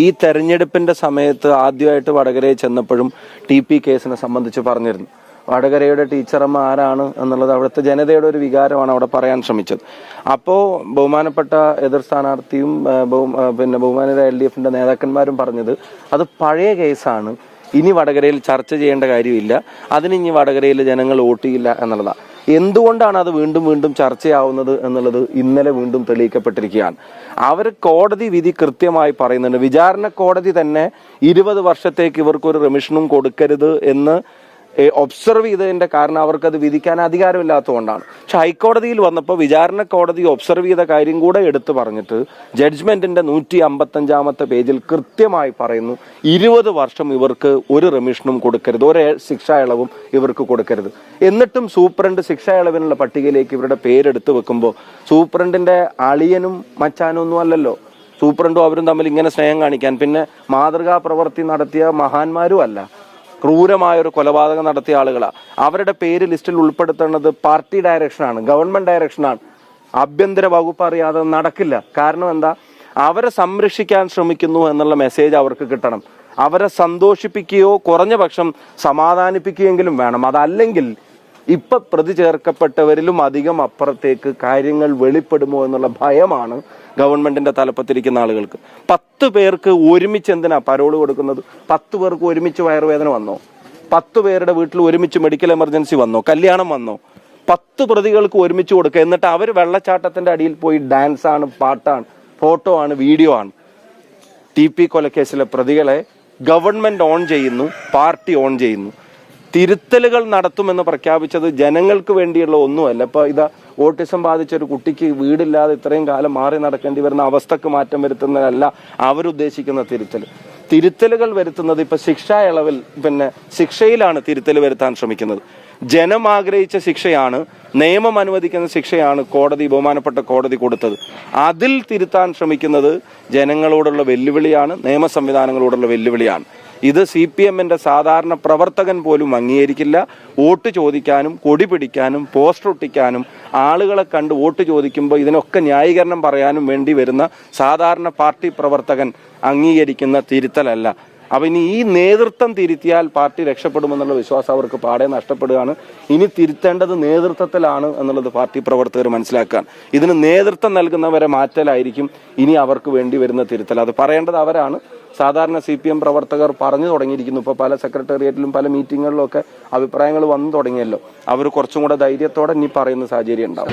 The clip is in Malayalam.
ഈ തെരഞ്ഞെടുപ്പിന്റെ സമയത്ത് ആദ്യമായിട്ട് വടകരയിൽ ചെന്നപ്പോഴും ടി പി കേസിനെ സംബന്ധിച്ച് പറഞ്ഞിരുന്നു. വടകരയുടെ ടീച്ചറമ്മ ആരാണ് എന്നുള്ളത് അവിടുത്തെ ജനതയുടെ ഒരു വികാരമാണ് അവിടെ പറയാൻ ശ്രമിച്ചത്. അപ്പോൾ ബഹുമാനപ്പെട്ട എതിർ സ്ഥാനാർത്ഥിയും പിന്നെ ബഹുമാനിത എൽ ഡി എഫിന്റെ നേതാക്കന്മാരും പറഞ്ഞത് അത് പഴയ കേസാണ്. ഇനി വടകരയിൽ ചർച്ച ചെയ്യേണ്ട കാര്യമില്ല. അതിന് ഇനി വടകരയിൽ ജനങ്ങൾ വോട്ട് ചെയ്യില്ല എന്നുള്ളതാണ് എന്തുകൊണ്ടാണ് അത് വീണ്ടും വീണ്ടും ചർച്ചയാവുന്നത് എന്നുള്ളത് ഇന്നലെ വീണ്ടും തെളിയിക്കപ്പെട്ടിരിക്കുകയാണ്. അവർ കോടതി വിധി കൃത്യമായി പറയുന്നുണ്ട്. വിചാരണ കോടതി തന്നെ ഇരുപത് വർഷത്തേക്ക് ഇവർക്കൊരു റിമിഷനും കൊടുക്കരുത് എന്ന് ഒബ്സർവ് ചെയ്തതിന്റെ കാരണം അവർക്ക് അത് വിധിക്കാൻ അധികാരമില്ലാത്തതുകൊണ്ടാണ്. പക്ഷെ ഹൈക്കോടതിയിൽ വന്നപ്പോൾ വിചാരണ കോടതി ഒബ്സർവ് ചെയ്ത കാര്യം കൂടെ എടുത്തു പറഞ്ഞിട്ട് ജഡ്ജ്മെന്റിന്റെ നൂറ്റി അമ്പത്തഞ്ചാമത്തെ പേജിൽ കൃത്യമായി പറയുന്നു ഇരുപത് വർഷം ഇവർക്ക് ഒരു റെമിഷനും കൊടുക്കരുത് ഒരു ശിക്ഷാ ഇളവും ഇവർക്ക് കൊടുക്കരുത്. എന്നിട്ടും സൂപ്രണ്ട് ശിക്ഷാ ഇളവിനുള്ള പട്ടികയിലേക്ക് ഇവരുടെ പേരെടുത്ത് വെക്കുമ്പോൾ സൂപ്രണ്ടിന്റെ അളിയനും മച്ചാനും ഒന്നും അല്ലല്ലോ. സൂപ്രണ്ടും അവരും തമ്മിൽ ഇങ്ങനെ സ്നേഹം കാണിക്കാൻ. പിന്നെ മാതൃകാ പ്രവൃത്തി നടത്തിയ മഹാന്മാരും അല്ല. ക്രൂരമായ ഒരു കൊലപാതകം നടത്തിയ ആളുകളാണ് അവരുടെ പേര് ലിസ്റ്റിൽ ഉൾപ്പെടുത്തേണ്ടത് പാർട്ടി ഡയറക്ഷനാണ് ഗവൺമെന്റ് ഡയറക്ഷനാണ് ആഭ്യന്തര വകുപ്പ് അറിയാതെ നടക്കില്ല. കാരണം എന്താ? അവരെ സംരക്ഷിക്കാൻ ശ്രമിക്കുന്നു എന്നുള്ള മെസ്സേജ് അവർക്ക് കിട്ടണം. അവരെ സന്തോഷിപ്പിക്കുകയോ കുറഞ്ഞ പക്ഷം സമാധാനിപ്പിക്കുകയെങ്കിലും വേണം. അതല്ലെങ്കിൽ ഇപ്പൊ പ്രതി ചേർക്കപ്പെട്ടവരിലും അധികം അപ്പുറത്തേക്ക് കാര്യങ്ങൾ വെളിപ്പെടുമോ എന്നുള്ള ഭയമാണ് ഗവൺമെന്റിന്റെ തലപ്പത്തിരിക്കുന്ന ആളുകൾക്ക്. പത്ത് പേർക്ക് ഒരുമിച്ച് എന്തിനാ പരോൾ കൊടുക്കുന്നത്? പത്ത് പേർക്ക് ഒരുമിച്ച് വയറുവേദന വന്നോ? പത്ത് പേരുടെ വീട്ടിൽ ഒരുമിച്ച് മെഡിക്കൽ എമർജൻസി വന്നോ? കല്യാണം വന്നോ? പത്ത് പ്രതികൾക്ക് ഒരുമിച്ച് കൊടുക്കുക. എന്നിട്ട് അവർ വെള്ളച്ചാട്ടത്തിന്റെ അടിയിൽ പോയി ഡാൻസ് ആണ് പാട്ടാണ് ഫോട്ടോ ആണ് വീഡിയോ ആണ്. ടി പി കൊലക്കേസിലെ പ്രതികളെ ഗവൺമെന്റ് ഓൺ ചെയ്യുന്നു പാർട്ടി ഓൺ ചെയ്യുന്നു. തിരുത്തലുകൾ നടത്തുമെന്ന് പ്രഖ്യാപിച്ചത് ജനങ്ങൾക്ക് വേണ്ടിയുള്ള ഒന്നുമല്ല. ഇപ്പൊ ഇതാ ഓട്ടിസം ബാധിച്ച ഒരു കുട്ടിക്ക് വീടില്ലാതെ ഇത്രയും കാലം മാറി നടക്കേണ്ടി വരുന്ന അവസ്ഥക്ക് മാറ്റം വരുത്തുന്നതല്ല അവരുദ്ദേശിക്കുന്ന തിരുത്തൽ. തിരുത്തലുകൾ വരുത്തുന്നത് ഇപ്പൊ ശിക്ഷാ ഇളവിൽ പിന്നെ ശിക്ഷയിലാണ് തിരുത്തൽ വരുത്താൻ ശ്രമിക്കുന്നത്. ജനം ആഗ്രഹിച്ച ശിക്ഷയാണ് നിയമം അനുവദിക്കുന്ന ശിക്ഷയാണ് കോടതി ബഹുമാനപ്പെട്ട കോടതി കൊടുത്തത്. അതിൽ തിരുത്താൻ ശ്രമിക്കുന്നത് ജനങ്ങളോടുള്ള വെല്ലുവിളിയാണ് നിയമ സംവിധാനങ്ങളോടുള്ള വെല്ലുവിളിയാണ്. ഇത് സി പി എമ്മിന്റെ സാധാരണ പ്രവർത്തകൻ പോലും അംഗീകരിക്കില്ല. വോട്ട് ചോദിക്കാനും കൊടി പിടിക്കാനും പോസ്റ്റർ ഒട്ടിക്കാനും ആളുകളെ കണ്ട് വോട്ട് ചോദിക്കുമ്പോൾ ഇതിനൊക്കെ ന്യായീകരണം പറയാനും വേണ്ടി വരുന്ന സാധാരണ പാർട്ടി പ്രവർത്തകൻ അംഗീകരിക്കുന്ന തിരുത്തലല്ല. അപ്പൊ ഇനി ഈ നേതൃത്വം തിരുത്തിയാൽ പാർട്ടി രക്ഷപ്പെടുമെന്നുള്ള വിശ്വാസം അവർക്ക് പാടെ നഷ്ടപ്പെടുകയാണ്. ഇനി തിരുത്തേണ്ടത് നേതൃത്വത്തിലാണ് എന്നുള്ളത് പാർട്ടി പ്രവർത്തകർ മനസ്സിലാക്കാൻ. ഇതിന് നേതൃത്വം നൽകുന്നവരെ മാറ്റലായിരിക്കും ഇനി അവർക്ക് വേണ്ടി വരുന്ന തിരുത്തൽ. അത് പറയേണ്ടത് അവരാണ്. സാധാരണ സി പി എം പ്രവർത്തകർ പറഞ്ഞു തുടങ്ങിയിരിക്കുന്നു. ഇപ്പോൾ പല സെക്രട്ടേറിയറ്റിലും പല മീറ്റിങ്ങുകളിലും ഒക്കെ അഭിപ്രായങ്ങൾ വന്നു തുടങ്ങിയല്ലോ. അവർ കുറച്ചും കൂടെ ധൈര്യത്തോടെ ഇനി പറയുന്ന സാഹചര്യം ഉണ്ടാവും.